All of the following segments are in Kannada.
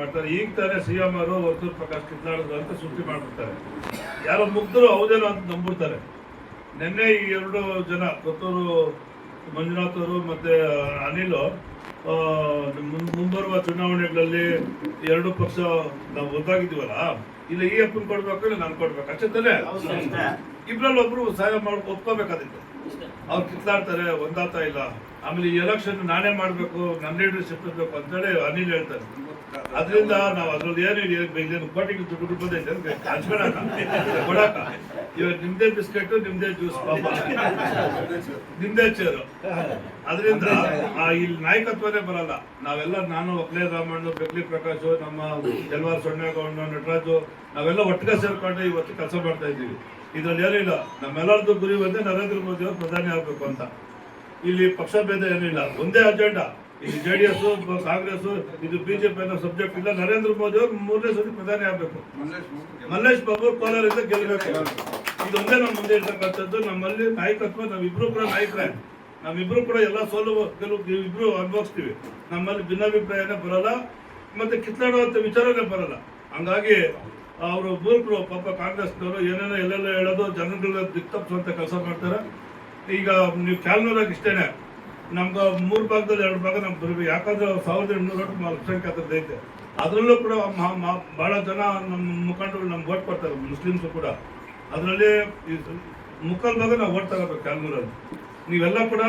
ಮಾಡ್ತಾರೆ. ಈಗ ತಾನೇ ಸಿ ಎಂ ಅವರು ವರ್ತೂರ್ ಪ್ರಕಾಶ್ ಕಿತ್ಲಾಡೋದು ಅಂತ ಸುದ್ದಿ ಮಾಡ್ಬಿಡ್ತಾರೆ. ಯಾರೋ ಮುಗ್ಧರು ಹೌದೇನೋ ಅಂತ ನಂಬಿಡ್ತಾರೆ ನಿನ್ನೆ ಈ ಎರಡು ಜನ ಕೊತ್ತೂರು ಮಂಜುನಾಥ್ ಅವರು ಮತ್ತೆ ಅನಿಲ್ ಮುಂಬರುವ ಚುನಾವಣೆಗಳಲ್ಲಿ ಎರಡು ಪಕ್ಷ ನಾವು ಒದ್ದಾಗಿದ್ದೀವಲ್ಲ ಇಲ್ಲ ಈ ಅಪ್ಪನ್ ಕೊಡ್ಬೇಕು ನಾನು ಕೊಡ್ಬೇಕು. ಅಷ್ಟೇ. ಇಬ್ರಲ್ಲಿ ಒಬ್ರು ಸಹಾಯ ಮಾಡಿ, ಒಪ್ಕೋಬೇಕಾದಿತ್ತು. ಅವ್ರು ಕಿತ್ಲಾಡ್ತಾರೆ ಒಂದಾತ ಇಲ್ಲ. ಆಮೇಲೆ ಈ ಎಲೆಕ್ಷನ್ ನಾನೇ ಮಾಡ್ಬೇಕು ನನ್ನ ಲೀಡರ್ಶಿಪ್ ಇರ್ಬೇಕು ಅಂತೇಳಿ ಅನಿಲ್ ಹೇಳ್ತಾರೆ. ಅದರಿಂದ ನಾವು ಅದ್ರಲ್ಲಿ ಏನು ಕೋಟಿಗೆ ದುಡ್ಡು ಬಂದೈತೆ ಕೊಡಕ ಇವಾಗ ನಿಮ್ದೇ ಬಿಸ್ಕೆಟ್, ನಿಮ್ದೇ ಜ್ಯೂಸ್. ಪಾಪ ನಿಮ್ದೇ ಚೇರು. ಅದರಿಂದ ಇಲ್ಲಿ ನಾಯಕತ್ವನೇ ಬರಲ್ಲ. ನಾವೆಲ್ಲ ನಾನು ಒಕ್ಲೇ ರಾಮಣ್ಣ ಬೆಕ್ಲಿ ಪ್ರಕಾಶ್, ನಮ್ಮ ಜಲ್ವಾರ್ ಸೊಣ್ಣೇಗೌಡ ನಟರಾಜು, ನಾವೆಲ್ಲ ಒಟ್ಟಿಗೆ ಸೇರ್ಕೊಂಡು ಇವತ್ತು ಕೆಲಸ ಮಾಡ್ತಾ ಇದ್ದೀವಿ. ಇದ್ರಲ್ಲಿ ಏನಿಲ್ಲ, ನಮ್ಮೆಲ್ಲರದ್ದು ಗುರಿ ಒಂದೇ ನರೇಂದ್ರ ಮೋದಿ ಅವರು ಪ್ರಧಾನಿ ಆಗ್ಬೇಕು ಅಂತ. ಇಲ್ಲಿ ಪಕ್ಷ ಭೇದ ಏನಿಲ್ಲ, ಒಂದೇ ಅಜೆಂಡಾ ಇಲ್ಲಿ ಜೆ ಡಿ ಎಸ್ ಕಾಂಗ್ರೆಸ್ ಇದು ಬಿಜೆಪಿ ಅನ್ನೋ ಸಬ್ಜೆಕ್ಟ್ ಇಲ್ಲ. ನರೇಂದ್ರ ಮೋದಿ ಅವರು ಮೂರನೇ ಸತಿ ಪ್ರಧಾನಿ ಆಗ್ಬೇಕು. ಮಲ್ಲೇಶ್ ಬಾಬು ಕೋಲಾರಿಂದ ಗೆಲ್ಲಬೇಕು ಇದೊಂದೇ ನಮ್ಮ ಮುಂದೆ ಇರ್ತಕ್ಕಂಥದ್ದು. ನಮ್ಮಲ್ಲಿ ನಾಯಕತ್ವ, ನಾವಿಬ್ರು ಕೂಡ ನಾಯಕರೇ. ನಾವಿಬ್ರು ಕೂಡ ಎಲ್ಲ ಸೋಲು ಗೆಲುವು ಇಬ್ರು ಅನುಭವಿಸ್ತೀವಿ. ನಮ್ಮಲ್ಲಿ ಭಿನ್ನಾಭಿಪ್ರಾಯನೇ ಬರಲ್ಲ, ಮತ್ತೆ ಕಿತ್ತಾಡುವಂತ ವಿಚಾರನೇ ಬರಲ್ಲ. ಹಂಗಾಗಿ ಅವರು ಮೂರ್ಖರು, ಪಾಪ ಕಾಂಗ್ರೆಸ್ನವರು, ಏನೇನೋ ಎಲ್ಲೆಲ್ಲ ಹೇಳೋದು ಜನಗಳ ದಿಕ್ತಪ್ಸುವಂತ ಕೆಲಸ ಮಾಡ್ತಾರೆ. ಈಗ ನೀವು ಕ್ಯಾಲ್ನೂರಾಗ ಇಷ್ಟೇನೆ. ನಮ್ಗೆ ಮೂರು ಭಾಗದಲ್ಲಿ ಎರಡು ಭಾಗ ನಮ್ಗೆ ಬರಬೇಕು ಯಾಕಂದ್ರೆ ಸಾವಿರದ ಎಂಟುನೂರ ಅಲ್ಪಸಂಖ್ಯಾತರದ್ದು ಐತೆ ಅದರಲ್ಲೂ ಕೂಡ ಭಾಳ ಜನ ನಮ್ಮ ಮುಖಂಡರು ನಮ್ಗೆ ಓಟ್ ಕೊಡ್ತಾರೆ, ಮುಸ್ಲಿಮ್ಸು ಕೂಡ. ಅದರಲ್ಲಿ ಮುಕ್ಕಾಲು ಭಾಗ ನಾವು ಓಟ್ ತಗೋಬೇಕು ಕ್ಯಾಲ್ಮೂರಲ್ಲಿ ನೀವೆಲ್ಲ ಕೂಡ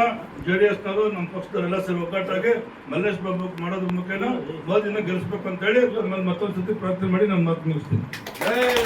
ಜೆ ಡಿ ಎಸ್ನವರು ನಮ್ಮ ಪಕ್ಷದವರೆಲ್ಲ ಸೇರಿ ಒಗ್ಗಟ್ಟಾಗಿ ಮಲ್ಲೇಶ್ ಬಾಬು ಮಾಡೋದ್ರ ಮುಖೇನ ಮೋದಿನ ಗೆಲ್ಲಿಸ್ಬೇಕು ಅಂತ ಹೇಳಿ ಮತ್ತೊಂದು ಸತಿ ಪ್ರಾರ್ಥನೆ ಮಾಡಿ ನಾನು ಮಾತು ಮುಗಿಸ್ತೀನಿ.